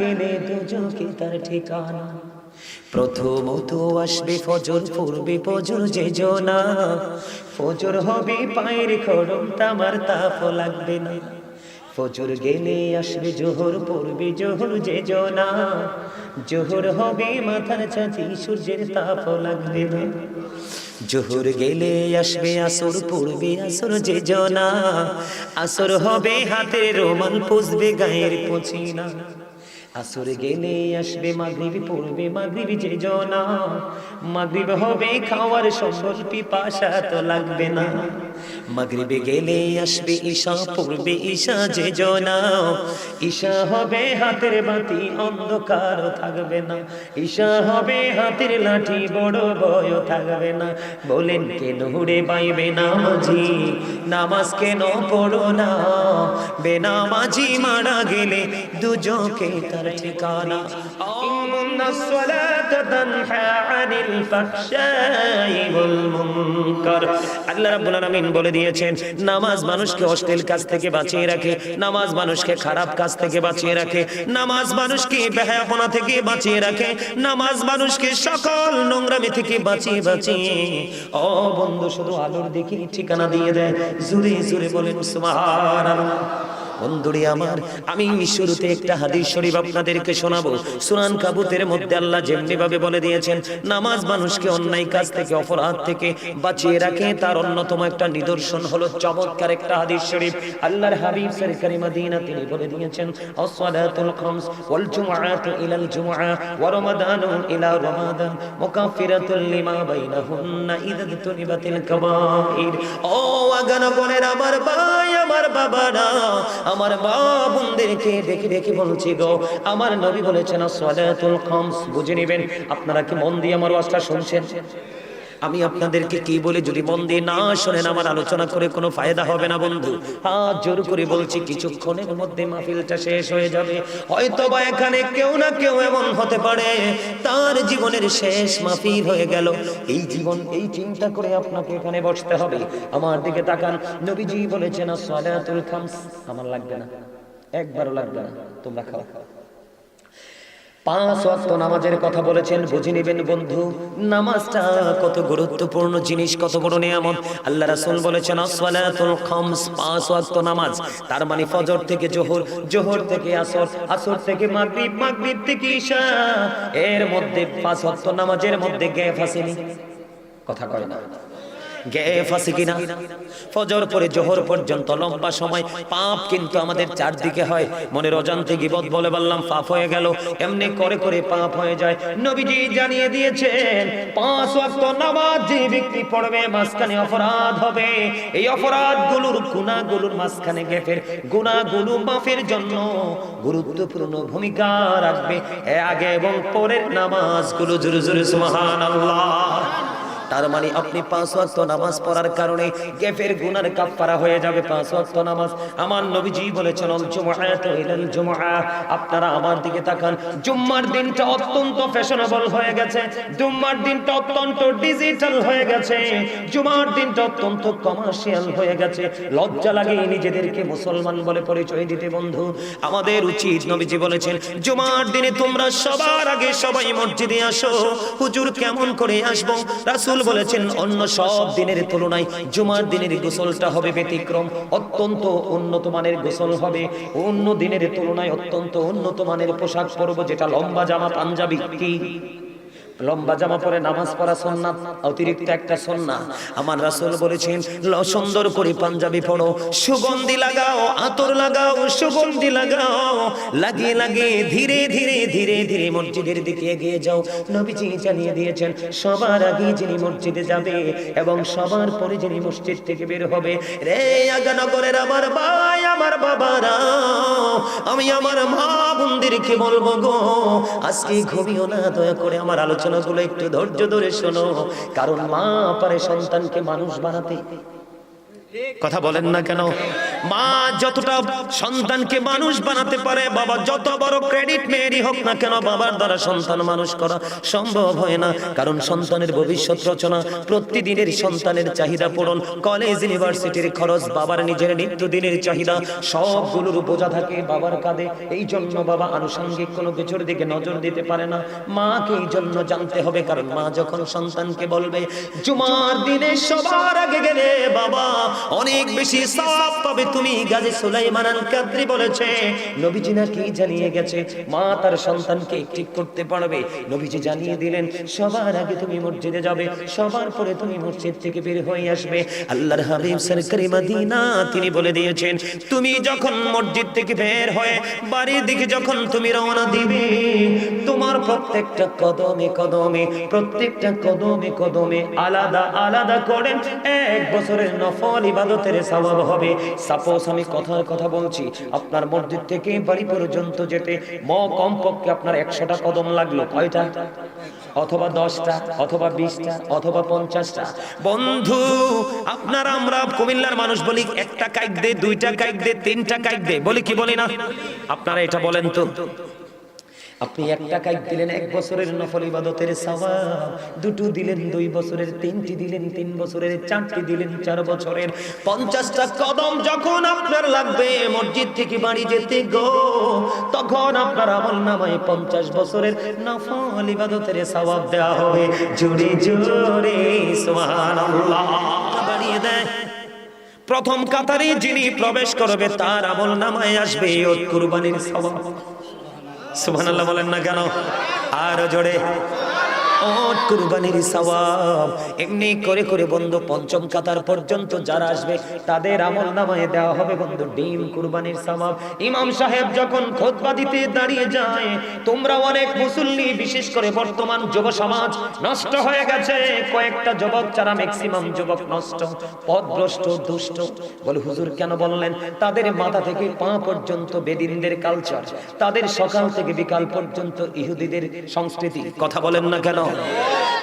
গেলে দুজকে তার ঠিকানা। প্রথমত আসবে ফজর, পূর্বে ফজর যে জনা ফজর হবে পায়ের খড়ম তামার তাপ লাগবে না। ফজর গেলে আসবে জোহর পড়বে জোহর যে জনা জোহর হবে মাথার ছাতি সূর্যের তাপ লাগবে না। জোহর গেলে আসবে আসর পড়বে আসর যে জনা আসর হবে হাতের রোমাল, পুষবে গায়ের পচিনা। আসর গেলে আসবে মাগরিব, পড়বে মাগরিব যে জনা। মাগরিব হবে খাওয়ার সম্বল পিপাসা তো লাগবে না। মাগরিবে গেলে আসবে ঈশা পড়বে ঈশা যে জনা ঈশা হবে হাতের বাতি অন্ধকার থাকবে না ঈশা হবে হাতের লাঠি বড় ভয় থাকবে না বলেন কেন হুড়ে বাইবে নামাজি নামাজ কেন পড়ো না বেনামাজি মারা গেলে দুজকে তার ঠিকানা إن الصلاة تنهى عن الفحشاء والمنكر আল্লাহ রাব্বুল আলামিন বলে দিয়েছেন। নামাজ মানুষকে অশ্লীল কাজ থেকে বাঁচিয়ে রাখে, নামাজ মানুষকে খারাপ কাজ থেকে বাঁচিয়ে রাখে, নামাজ মানুষকে বেহায়াপনা থেকে বাঁচিয়ে রাখে, নামাজ মানুষকে সকল নোংরামি থেকে বাঁচিয়ে বাঁচিয়ে। ও বন্ধু, শুধু আলোর দেখি ঠিকানা দিয়ে দেয়। জুড়ে জুড়ে বলেন, সুবহানাল্লাহ। বন্ধুরি আমার, আমি শুরুতে একটা হাদিস শরীফ আপনাদেরকে শোনাবো। সুরান কাবুতের মধ্যে আল্লাহ যেমনি ভাবে বলে দিয়েছেন, নামাজ মানুষকে অন্যায় কাজ থেকে, অপরাধ থেকে বাঁচিয়ে রাখে। তার অন্যতম একটা নিদর্শন হলো চমৎকার একটা হাদিস শরীফ। আল্লাহর হাবিব সরকারি তিনি বলে দিয়েছেন খামস ওয়াল জুমআতু ইলাল জুমআ ওয়া রমাদানু ইলা রমাদান মুকাফিরাতুল লিমা বাইনাহুন্না ইদা তুনিবাতিল কাবাইর। ও আমার ভাই, আমার বাবারা আমার মা বোনদেরকে দেখে দেখে বলছি গো, আমার নবী বলেছেন, সলাতুল খামস, বুঝে নেবেন, আপনারা কি মন দিয়ে আমার ওয়াজটা শুনছেন? আমি আপনাদেরকে কি বলে যদি মন দিয়ে না শোনেন, আমার আলোচনা করে কোনো ফায়দা হবে না, বন্ধু। হাত জোর করে বলছি, কিছুক্ষণের মধ্যে মাহফিলটা শেষ হয়ে যাবে। হয়তো বা এখানে কেউ না কেউ এমন হতে পারে। তার জীবনের শেষ মাহফিল হয়ে গেল। এই জীবন, এই চিন্তা করে আপনাকে এখানে বসতে হবে। আমার দিকে তাকান। নবীজি বলেছেন সালাতুল খামস। আমার লাগবে না। একবারও লাগবে না। তোমরা খাও। পাঁচ ওয়াক্ত নামাজের কথা বলেছেন, বুঝে নেবেন বন্ধু, নামাজটা কত গুরুত্বপূর্ণ জিনিস, কত বড় নিয়ামত। আল্লাহ রাসূল বলেছেন আসসালাতুল খামস, পাঁচ ওয়াক্ত নামাজ। তার মানে ফজর থেকে জোহর জোহর থেকে আসর আসর থেকে মাগরিব মাগরিব থেকে ঈশা। এর মধ্যে পাঁচ ওয়াক্ত নামাজের মধ্যে গ্যাপ আসেনি। কথা কয় না। গ্যাপ আছে কিনা? ফজর পরে জোহর পর্যন্ত মাঝখানে মাফের জন্য গুরুত্বপূর্ণ ভূমিকা রাখবে। আগে এবং পরের নামাজগুলো জোরে জোরে তার মানে আপনি পাঁচ ওয়াক্ত নামাজ পড়ার কারণে গেফের গুনার কাফফারা হয়ে যাবে পাঁচ ওয়াক্ত নামাজ। আমার নবীজি বলেছেন আপনারা আমার দিকে তাকান। জুম্মার দিনটা অত্যন্ত ফ্যাশনেবল হয়ে গেছে। জুম্মার দিনটা অত্যন্ত ডিজিটাল হয়ে গেছে। জুমার দিনটা অত্যন্ত কমার্শিয়াল হয়ে গেছে। লজ্জা লাগে নিজেদেরকে মুসলমান বলে পরিচয় দিতে, বন্ধু। আমাদের উচিত, নবীজি বলেছেন, জুমার দিনে তোমরা সবার আগে সবাই মসজিদে আসো। হুজুর কেমন করে আসব? রাসূল বলেছেন, অন্য সব দিনের তুলনায় জুমার দিনের গোসলটা হবে ব্যতিক্রম, অত্যন্ত উন্নত মানের গোসল হবে। অন্য দিনের তুলনায় অত্যন্ত উন্নত মানের পোশাক পরব, যেটা লম্বা জামা, পাঞ্জাবি। কি লম্বা জামা পরে নামাজ পড়া সন্ন্যাত অতিরিক্ত একটা সন্না আমার রাসূল বলেছেন সুন্দর করে পাঞ্জাবি পড়ো, সুগন্ধি লাগাও, আতর লাগাও, সুগন্ধি লাগাও, লাগিয়ে লাগিয়ে ধীরে ধীরে ধীরে ধীরে মসজিদের দিকে এগিয়ে যাও। নবীজি জানিয়ে দিয়েছেন, সবার আগে যিনি মসজিদে যাবে এবং সবার পরে যিনি মসজিদ থেকে বের হবে, রে আগানগরের আমার ভাই, আমার বাবারা, আমি আমার মা বোনদেরকে বলব গো, আজকে ঘুমিও না, দয়া করে আমার আলোচনাগুলো একটু ধৈর্য ধরে শোনো। কারণ মা পারে সন্তানকে মানুষ বানাতে। কথা বলেন না কেন? মা যতটা সন্তানকে মানুষ বানাতে পারে, বাবা যত বড় ক্রেডিট মেয়েরই হোক না কেন, বাবার দ্বারা সন্তান মানুষ করা সম্ভব হয় না। কারণ সন্তানের ভবিষ্যৎ রচনা, প্রতিদিনের সন্তানের চাহিদা পূরণ কলেজ ইউনিভার্সিটির খরচ, বাবার নিজের নিত্যদিনের চাহিদা, সবগুলোর বোঝা থাকে, বাবার কাঁধে। এই জন্য বাবা আনুষঙ্গিক কোনো কিছুর দিকে নজর দিতে পারে না। মাকে এই জন্য জানতে হবে, কারণ মা যখন সন্তানকে বলবে, জুমার দিনে সবার আগে গেলে বাবা অনেক বেশি সওয়াব পাবে তুমি গাজী সুলাইমান কাদরি বলেছে। নবীজি নাকি জানিয়ে গেছে, মা তার সন্তানকে ঠিক করতে পারবে। নবীজি জানিয়ে দিলেন, সবার আগে তুমি মসজিদে যাবে, সবার পরে তুমি মসজিদ থেকে বের হয়ে আসবে। আল্লাহর হাবিব সরকারি মদিনা, তিনি বলে দিয়েছেন, তুমি যখন মসজিদ থেকে বের হয়ে বাড়ির দিকে যখন তুমি রওনা দিবে, তোমার প্রত্যেকটা কদমে কদমে, প্রত্যেকটা কদমে কদমে আলাদা আলাদা করে এক বছরের নফল ইবাদতের সওয়াব হবে। সাপোজ আমি কথার কথা বলছি। আপনার মসজিদ থেকে বাড়ি পর্যন্ত যেতে ম কমপক্ষে আপনার একশোটা কদম লাগল। কয়টা? অথবা দশটা, অথবা বিশটা, অথবা পঞ্চাশটা। বন্ধু, আপনার আমরা কুমিল্লার মানুষ বলি, একটা কাইক দে, দুইটা কাইক দে, তিনটা কাইক দে। বলি কি বলি না? আপনারা এটা বলেন তো। আপনি এক টাকায় দিলেন এক বছরের নফল ইবাদতের সওয়াব, দুটো দিলেন, দুই বছরের, তিনটি দিলেন, তিন বছরের, চারটি দিলেন, চার বছরের। পঞ্চাশটা কদম যখন আপনার লাগবে মসজিদ থেকে বাড়ি যেতে গো, তখন আপনার আমল নামায় পঞ্চাশ বছরের নফল ইবাদতের সওয়াব দেওয়া হবে। জোরে জোরে বাড়িয়ে দেয়। প্রথম কাতারে যিনি প্রবেশ করবে, তার আমল নামায় আসবে কুরবানির সওয়াব। সুবহানাল্লাহ বলেন না কেন? আর জোরে। ওট কুরবানির সওয়াব। এমনি করে করে বন্ধু, পঞ্চম কাতার পর্যন্ত যারা আসবে, তাদের আমল নামায় দেওয়া হবে বন্ধু, ডিম, কুরবানির সওয়াব। ইমাম সাহেব যখন খুতবা দিতে দাঁড়িয়ে যায়, তোমরা অনেক মুসল্লি, বিশেষ করে বর্তমান যুব সমাজ, নষ্ট হয়ে গেছে। কয়েকটা যুবক যারা ম্যাক্সিমাম যুবক নষ্ট পথভ্রষ্ট দুষ্ট। বলে, হুজুর, কেন বললেন? তাদের মাথা থেকে পা পর্যন্ত বেদিনদের কালচার তাদের সকাল থেকে বিকাল পর্যন্ত ইহুদিদের সংস্কৃতি। কথা বলেন না কেন?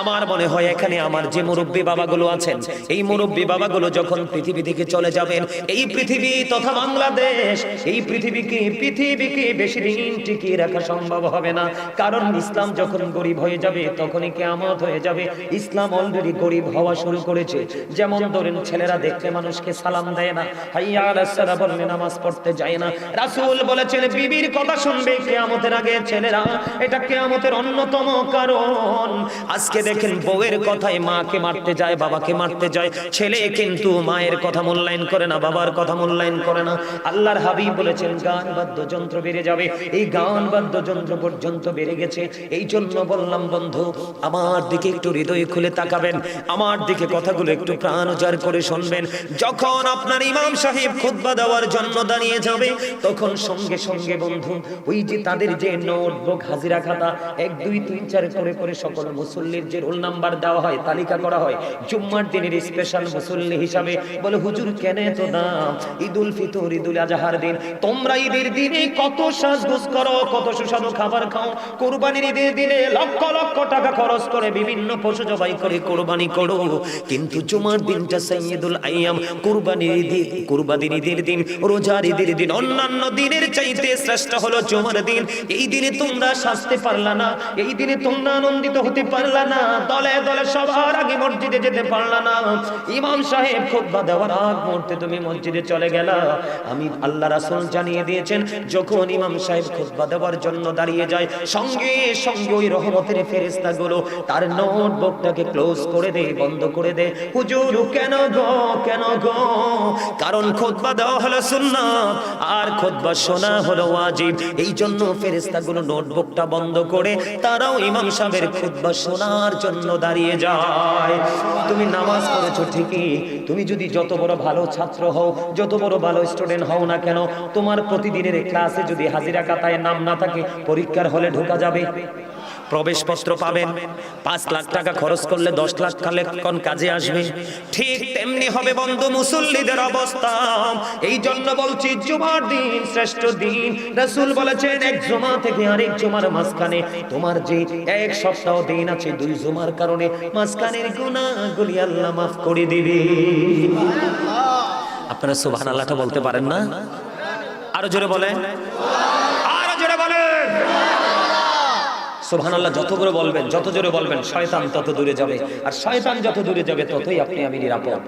আমার মনে হয় এখানে আমার যে মুরব্বী বাবাগুলো আছেন, এই মুরব্বী বাবাগুলো যখন পৃথিবী থেকে চলে যাবেন, এই পৃথিবী তথা বাংলাদেশ, এই পৃথিবীকে পৃথিবীকে বেশি দিন টিকিয়ে রাখা সম্ভব হবে না। কারণ ইসলাম যখন গরিব হয়ে যাবে, তখনই কেয়ামত হয়ে যাবে। ইসলাম অলরেডি গরিব হওয়া শুরু করেছে। যেমন ধরেন ছেলেরা দেখলে মানুষকে সালাম দেয় না, হাইয়া সালাম বললে নামাজ পড়তে যায় না। রাসুল বলেছেন, বিবির কথা শুনবে কেয়ামতের আগে ছেলেরা। এটা কেয়ামতের অন্যতম কারণ। আজকে দেখেন বউয়ের কথায় মাকে মারতে যায়, বাবাকে মারতে যায়। ছেলে কিন্তু মায়ের কথা মূল্যায়ন করে না, বাবার কথা মূল্যায়ন করে না। আল্লাহর হাবিব বলেছেন, গান বাদ্যযন্ত্র বেড়ে যাবে। এই গান বাদ্যযন্ত্র পর্যন্ত বেড়ে গেছে। এই জন্য বললাম, বন্ধু, আমার দিকে একটু হৃদয় খুলে তাকাবেন। আমার দিকে কথাগুলো একটু প্রাণ উজাড় করে শুনবেন। যখন আপনার ইমাম সাহেব খুতবা দেওয়ার জন্য দাঁড়িয়ে যাবে, তখন সঙ্গে সঙ্গে, বন্ধু, ওই যে তাদের যে নোটবুক হাজিরা খাতা, এক, দুই, তিন, চার, করে করে সকল মুসল্লির যে রোল নাম্বার দেওয়া হয়, তালিকা করা হয়, জুম্মার দিনের স্পেশাল মুসল্লি হিসাবে বলে, হুজুর, কেন এত দাম? ঈদুল ফিতর, ঈদুল আজহার দিন। তোমরা ঈদের দিনে কত সাজগোজ করো, কত সুস্বাদু খাবার খাও। কোরবানির ঈদের দিনে লক্ষ লক্ষ টাকা খরচ করে বিভিন্ন পশু জবাই করে কোরবানি করো। কিন্তু জুমার দিনটা সাইয়্যিদুল আইয়াম কোরবানির ঈদ, কোরবানির ঈদের দিন, রোজার ঈদের দিন, অন্যান্য দিনের চাইতে শ্রেষ্ঠ হলো জুমার দিন। এই দিনে তোমরা সাজতে পারলা না, এই দিনে তোমরা আনন্দিত হতে পারলা না, দলে দলে সবার আগে মসজিদে যেতে পারলা না। ইমাম সাহেব খুতবা দেওয়ার আগ মুহূর্তে তুমি মসজিদে চলে গেলা। আমি আল্লাহ রাসূল জানিয়ে দিয়েছেন, যখন ইমাম সাহেব খুতবা দেওয়ার জন্য দাঁড়িয়ে যায়, সঙ্গে সঙ্গে ওই রহমতের ফেরেশতাগুলো তার নোটবুকটাকে ক্লোজ করে দে বন্ধ করে দে হুজুর, কেন গো কেন গো? কারণ খুতবা দেওয়া হলো সুন্নাত, আর খুতবা শোনা হলো ওয়াজিব। এই জন্য ফেরেশতাগুলো নোটবুকটা বন্ধ করে তারাও ইমাম সাহেবের খুতবা শোনার জন্য দাঁড়িয়ে যায়। তুমি নামাজ পড়েছো ঠিকই। তুমি যদি যত বড় ভালো ছাত্র হও, যত বড় ভালো স্টুডেন্ট হও না কেন, তোমার প্রতিদিনের ক্লাসে যদি হাজিরা কাতায় নাম না থাকে, পরীক্ষার হলে ঢোকা যাবে। প্রবেশপত্র পাবেন। পাঁচ লাখ টাকা খরচ করলে দশ লাখ খালে কোন কাজে আসবে। ঠিক তেমনি হবে বন্ধু মুসল্লিদের অবস্থা। এই জন্য বলছি, জুমার দিন শ্রেষ্ঠ দিন। রাসূল বলেছেন, এক জুমা থেকে আরেক জুমার মাঝখানে তোমার যে এক সপ্তাহ দিন আছে, দুই জুমার কারণে মাঝখানের গুনাহগুলি আল্লাহ মাফ করে দিবে। আপনারা সুবহান আল্লাহটা বলতে পারেন না? আরও জোরে বলেন। আরও জোরে বলেন। সুবহান আল্লাহ যত করে বলবেন, যত জোরে বলবেন, শয়তান তত দূরে যাবে। আর শয়তান যত দূরে যাবে, ততই আপনি আমি নিরাপদ।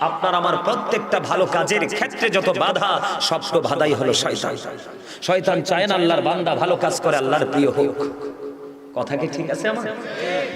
আপনার আমার প্রত্যেকটা ভালো কাজের ক্ষেত্রে যত বাধা, সবটা বাধাই হলো শয়তান। শয়তান চায় না আল্লাহর বান্দা ভালো কাজ করে, আল্লাহর প্রিয় হোক। কথা কি ঠিক আছে আমার?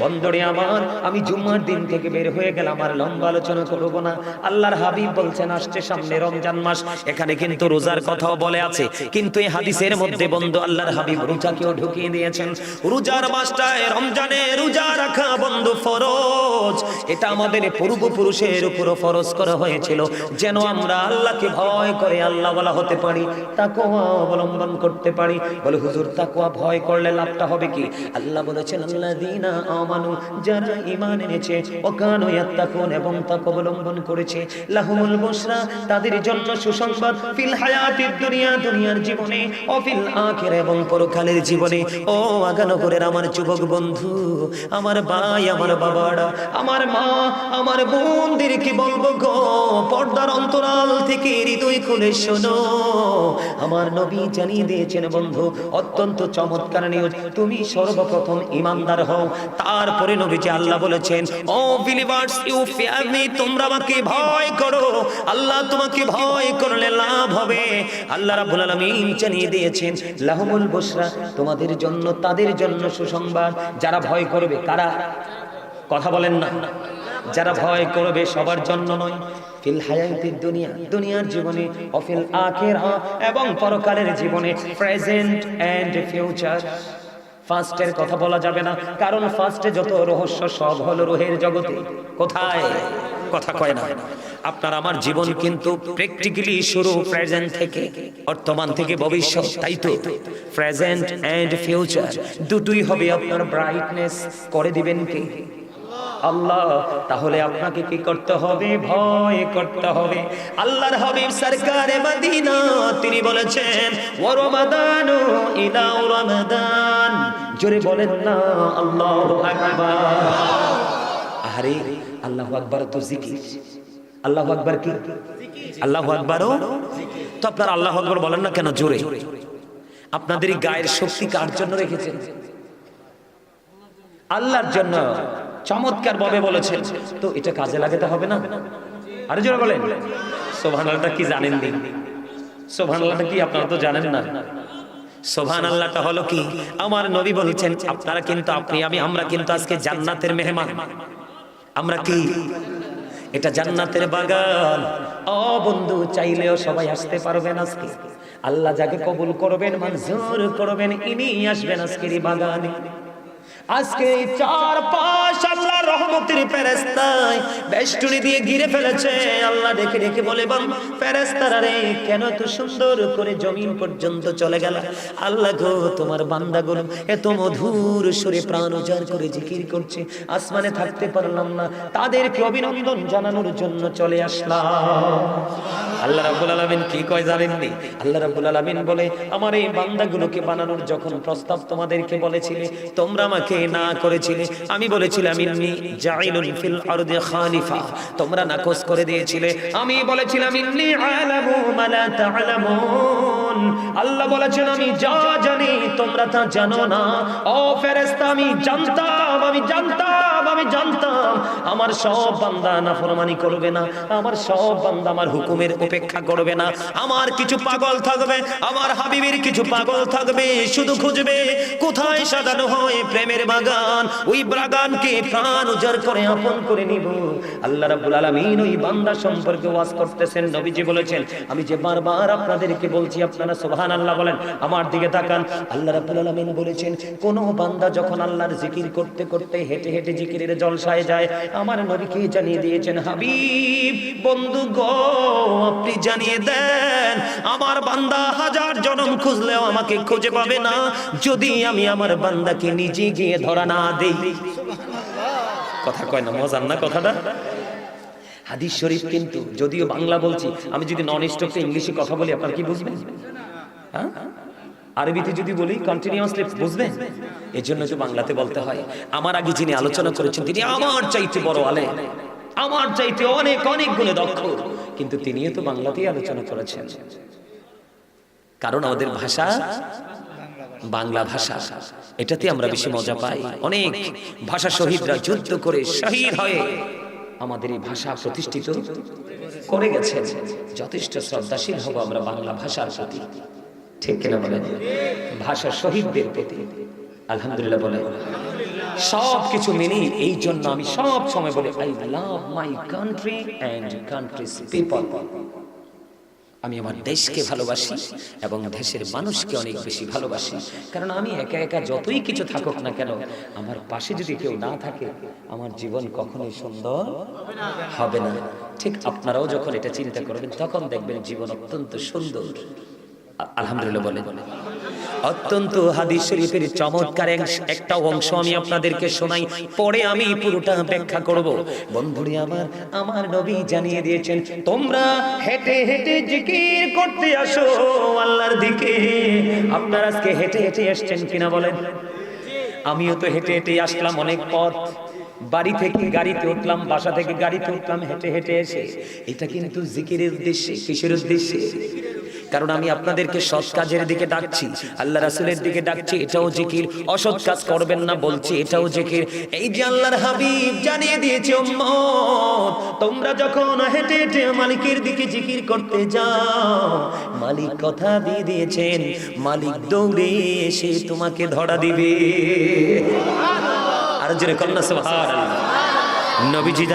বন্দরে আমার, আমি জুম্মার দিন থেকে বের হয়ে গেলাম আর লম্বা আলোচনা করব না। আল্লাহর হাবিব বলছেন, আসছে সামনে রমজান মাস, এখানে কিন্তু রোজার কথাও বলে আছে। কিন্তু এই হাদিসের মধ্যে বন্ধু আল্লাহর হাবিব রোজাকেও ঢুকিয়ে দিয়েছেন। রোজার মাসটায় রমজানে রোজা রাখা বন্ধু ফরজ। এটা আমাদের পূর্বপুরুষের উপরও ফরজ করা হয়েছিল। যেন আমরা আল্লাহকে ভয় করে আল্লাহ বলা হতে পারি, তাকওয়া অবলম্বন করতে পারি। বলে, হুজুর, তাকওয়া ভয় করলে লাভটা হবে কি? আল্লাহ বলেছেন, আল্লাযীনা আমানু যারা ঈমান এনেছে ইয়াত্তাকুন এবং তাকওয়া অবলম্বন করেছে। লাহুমুল বুশরা, তাদের জন্য সুসংবাদ, ফিল হায়াতিদ দুনিয়া, দুনিয়ার জীবনে, ও ফিল এবং পরকালের জীবনে। ও আগানগরের আমার যুবক বন্ধু, আমার ভাই, আমার বাবারা, আমার মা, আমার বোনদের কি বলব গো? পর্দার অন্তরাল থেকে হৃদয় খুলে শোনো। আমার নবী জানিয়ে দিয়েছেন বন্ধু, অত্যন্ত চমৎকার নিউজ। তুমি সর্বপ্রথম ইমানদার হও তারপরে নবীজি আল্লাহ বলেছেন, o believers you fear me তোমরা আমাকে ভয় করো। আল্লাহ তোমাকে ভয় করলে লাভ হবে। আল্লাহ রাব্বুল আলামিন জানিয়ে দিয়েছেন, লাহুমুল বুশরা, তোমাদের জন্য, তাদের জন্য সুসংবাদ। যারা ভয় করবে কারা কথা বলেন না। যারা ভয় করবে, সবার জন্য নয়। ফিল হায়াতির দুনিয়া, দুনিয়ার জীবনে অফিল আখিরা এবং পরকালের জীবনে, প্রেজেন্ট এন্ড ফিউচার। ফার্স্টের কথা বলা যাবে না। কারণ ফার্স্টে যত রহস্য, সব হলো রোহের জগতে। কোথায়? কথা কয় না। আপনার আমার জীবন কিন্তু প্র্যাকটিক্যালি শুরু প্রেজেন্ট থেকে, বর্তমান থেকে, ভবিষ্যৎ, তাই তো? প্রেজেন্ট এন্ড ফিউচার দুটোই হবে আপনার ব্রাইটনেস করে দিবেন কে? আল্লাহ, তাহলে আপনাকে কি করতে হবে? ভয় করতে হবে। আল্লাহর হাবিব সরকারে মদিনা, তিনি বলেছেন, ওয়া রমাদানু ইলা রমাদান। জোরে বলেন না, আল্লাহু আকবার। আরে আল্লাহু আকবার তো জিকির। আল্লাহু আকবার কি? আল্লাহু আকবারও? তো আপনারা আল্লাহু আকবার বলেন না কেন জোরে? আপনাদের গায়ের শক্তি কার জন্য রেখেছেন? আল্লাহর জন্য। চমৎকার ভাবে বলেছেন তো এটা কাজে লাগাতে হবে না? আরে জোরে বলেন। সোভান কি জানেন নি সোভান কি আপনারা তো জানেন না? সোভান আল্লাহটা হলো কি, আমার নবী বলছেন, আপনারা কিন্তু আপনি, আমি, আমরা কিন্তু আজকে জান্নাতের মেহমান। আমরা কি? এটা জান্নাতের বাগান। ও বন্ধু, চাইলেও সবাই আসতে পারবেন আজকে। আল্লাহ যাকে কবুল করবেন, মঞ্জুর করবেন ইনি আসবেন আজকের বাগানে। আজকে চার আল্লাহ রহমতের ফেরেস্তায় বেষ্টনী দিয়ে ঘিরে ফেলেছে। আল্লাহ দেখে দেখে বলে, বাম ফেরেস্তারা রে, কেন এত সুন্দর করে জমিন পর্যন্ত চলে গেল? আল্লাহ গো, তোমার বান্দাগুলো এত মধুর সুরে প্রাণ উজাড় করে জিকির করছে। আসমানে থাকতে পারলাম না, তাদেরকে অভিনন্দন জানানোর জন্য চলে আসলাম। আল্লাহ রাব্বুল আলামিন কি কয় জানেননি আল্লাহ রাব্বুল আলামিন বলে, আমার এই বান্দাগুলোকে বানানোর যখন প্রস্তাব তোমাদেরকে বলেছিলে, তোমরা আমাকে না করেছিলে, আমি বলেছিলাম, ইন্নি জাইলুন ফিল আরদি খালিফা। তোমরা নাকচ করে দিয়েছিলে। আমি বলেছিলাম, ইন্নি আলামু মা লা তাআলামুন। আল্লাহ বলেছেন, আমি যা জানি তোমরা তা জানো না। ও ফেরেশতা, আমি জানতাম আমি জানতাম। আমি জানতাম, আমার সব বান্দা নাফরমানি করবে না, আমার সব বান্দা আমার হুকুমের উপেক্ষা করবে না। আমার কিছু পাগল থাকবে, আমার হাবিবের কিছু পাগল থাকবে, শুধু খুঁজবে কোথায় সাজানো হয় প্রেমের বাগান। ওই বাগানকে প্রাণ উজাড় করে আপন করে নিব। আল্লাহ রাব্বুল আলামিন ওই বান্দা সম্পর্কে ওয়াজ করতেছেন, নবীজি বলেছেন, আমি যে বারবার আপনাদেরকে বলছি, আপনারা সুবহানাল্লাহ বলেন, আমার দিকে তাকান। আল্লাহ রাব্বুল আলামিন বলেছেন, কোন বান্দা যখন আল্লাহর জিকির করতে করতে হেঁটে হেঁটে জিকিরের জলসায় যায়। আমার নবীকে জানিয়ে দিয়েছেন, হাবিব? বন্ধু গো, আপনি জানিয়ে দেন, আমার বান্দা হাজার জনম খুঁজলেও আমাকে খুঁজে পাবে না। যদি আমি আমার বান্দাকে নিজে গিয়ে ধরা না দেই। কথা কয় না, মজার না কথাটা? হাদিস শরীফ কিন্তু, যদিও বাংলা বলছি, আমি যদি নন স্টপে ইংলিশে কথা বলি, আপনার কি বুঝবেন? হ্যাঁ? আরবিতে যদি বলি কন্টিনিউয়াসলি বুঝবেন? এর জন্য তো বাংলাতে বলতে হয়, আমার আগে যিনি আলোচনা করেছেন, তিনি আমার চাইতে বড় আলে আমার চাইতে অনেক অনেক গুণে দক্ষ। কিন্তু তিনিও তো বাংলাতেই আলোচনা করেছেন। কারণ আমাদের ভাষা বাংলা ভাষা। এটাতে আমরা বেশি মজা পাই। অনেক ভাষা শহীদরা যুদ্ধ করে শহীদ হয়ে আমাদের এই ভাষা প্রতিষ্ঠিত করে গেছেন। যথেষ্ট শ্রদ্ধাশীল হব আমরা বাংলা ভাষার প্রতি। ঠিক কিনা বলেন? ভাষা শহীদদের প্রতি। আলহামদুলিল্লাহ বলে সব কিছু মেনে এই জন্য আমি সব সময় বলি I love my country and country's people আমি আমার দেশকে ভালোবাসি এবং দেশের মানুষকে অনেক বেশি ভালোবাসি। কারণ আমি একা একা যতই কিছু থাকুক না কেন, আমার পাশে যদি কেউ না থাকে, আমার জীবন কখনোই সুন্দর হবে না। ঠিক আপনারাও যখন এটা চিন্তা করবেন, তখন দেখবেন জীবন অত্যন্ত সুন্দর। আলহামদুলিল্লাহ বলে। অত্যন্ত হাদিস শরীফের চমৎকার একটা অংশ আমি আপনাদেরকে শোনাই, পরে আমি পুরোটা ব্যাখ্যা করব। বন্ধুরে আমার আমার নবী জানিয়ে দিয়েছেন, তোমরা হেঁটে হেঁটে জিকির করতে আসো আল্লাহর দিকে। আপনারা আজকে হেঁটে হেঁটে এসছেন কিনা বলেন? আমিও তো হেঁটে হেঁটে আসলাম অনেক পথ। বাড়ি থেকে গাড়িতে উঠলাম, বাসা থেকে গাড়িতে উঠলাম, হেঁটে হেঁটে এসে। এটা কিন্তু জিকিরের উদ্দেশ্যে, কিসের উদ্দেশ্যে? কারণ আমি আপনাদেরকে সৎ কাজের দিকে ডাকছি, আল্লাহ রাসুলের দিকে ডাকছি, এটাও জিকির। অসৎ কাজ করবেন না বলছি, এটাও জিকির। এই যে আল্লাহর হাবিব জানিয়ে দিয়েছে তোমরা যখন হেঁটে হেঁটে মালিকের দিকে জিকির করতে যাও, মালিক কথা দিয়ে দিয়েছেন, মালিক দৌড়ে এসে তোমাকে ধরা দিবে। আর জোরে কন্যা, সুবহানাল্লাহ। নবীজি